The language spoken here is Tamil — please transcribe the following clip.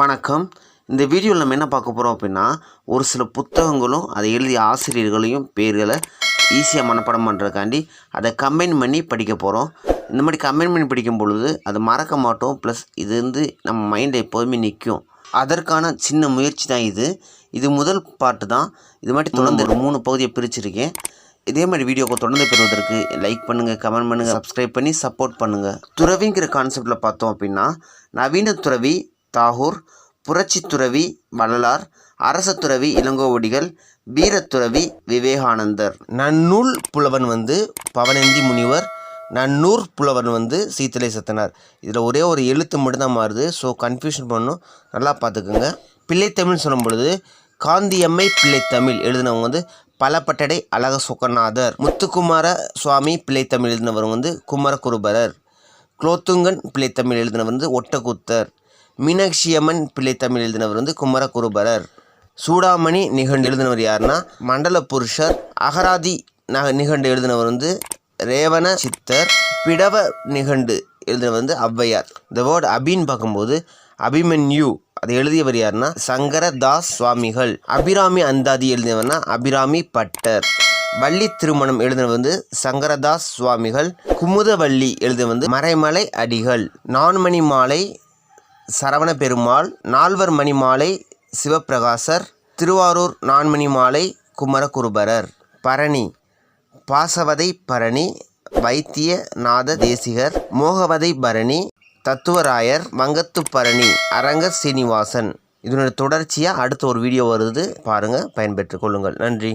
வணக்கம். இந்த வீடியோவில் நம்ம என்ன பார்க்க போகிறோம் அப்படின்னா ஒரு சில புத்தகங்களும் அதை எழுதிய ஆசிரியர்களையும் பேர்களை ஈஸியாக மனப்பாடம் பண்ணுறதுக்காண்டி அதை கம்பைன் பண்ணி படிக்க போகிறோம் இந்த மாதிரி கம்பைன் பண்ணி படிக்கும் பொழுது அது மறக்க மாட்டோம். ப்ளஸ் இது வந்து நம்ம மைண்டில் எப்போதுமே நிற்கும் அதற்கான சின்ன முயற்சி தான் இது. இது முதல் பாட்டு தான். இது மாதிரி தொடர்ந்து ஒரு மூணு பகுதியை பிரிச்சிருக்கேன். இதே மாதிரி வீடியோக்கு தொடர்ந்து பெறுவதற்கு லைக் பண்ணுங்கள் கமெண்ட் பண்ணுங்கள் சப்ஸ்கிரைப் பண்ணி சப்போர்ட் பண்ணுங்கள் துறவிங்கிற கான்செப்டில் பார்த்தோம் அப்படின்னா நவீன துறவி தாகூர் புரட்சித்துறவி வள்ளலார் அரசத்துறவி இளங்கோவடிகள் வீரத்துறவி விவேகானந்தர். நன்னூல் புலவன் வந்து பவனந்தி முனிவர் நன்னூர் புலவன் வந்து சீத்தலை சத்தனார். இதில் ஒரே ஒரு எழுத்து மட்டும்தான் மாறுது. ஸோ கன்ஃபியூஷன் பண்ணும் நல்லா பார்த்துக்குங்க. பிள்ளைத்தமிழ் சொல்லும் பொழுது காந்தியம்மை பிள்ளைத்தமிழ் எழுதினவங்க வந்து பலப்பட்டடை அழக சுக்கநாதர் முத்துக்குமார சுவாமி பிள்ளைத்தமிழ் எழுதினவர் வந்து குமரகுருபரர். குலோத்துங்கன் பிள்ளைத்தமிழ் எழுதினவர் வந்து ஒட்டகுத்தர். மீனாட்சியம்மன் பிள்ளைத்தமிழ் எழுதினவர் வந்து குமரகுருபரர். சூடாமணி நிகண்டு எழுதினவர் யாருன்னா மண்டல புருஷர் அகராதி நக நிகண்டு எழுதினவர் வந்து ரேவண சித்தர் பிடவ நிகண்டு எழுதினவர் வந்து ஔவையார். இந்த வேர்டு அபின்னு பார்க்கும்போது அபிமன்யு அதை எழுதியவர் யாருன்னா சங்கரதாஸ் சுவாமிகள். அபிராமி அந்தாதி எழுதினவர்னா அபிராமி பட்டர். வள்ளி திருமணம் எழுதினவர் வந்து சங்கரதாஸ் சுவாமிகள். குமுதவள்ளி எழுதினவர் வந்து மறைமலை அடிகள். நான்மணி மாலை சரவண பெருமாள் நால்வர் மணி மாலை சிவப்பிரகாசர் திருவாரூர் நான்மணி மாலை குமரகுருபரர். பரணி பாசவதை பரணி வைத்திய நாத தேசிகர் மோகவதை பரணி தத்துவராயர் மங்கத்து பரணி அரங்க சீனிவாசன். இதனுடைய தொடர்ச்சியாக அடுத்த ஒரு வீடியோ வருது. பாருங்கள் பயன்பெற்றுக் கொள்ளுங்கள். நன்றி.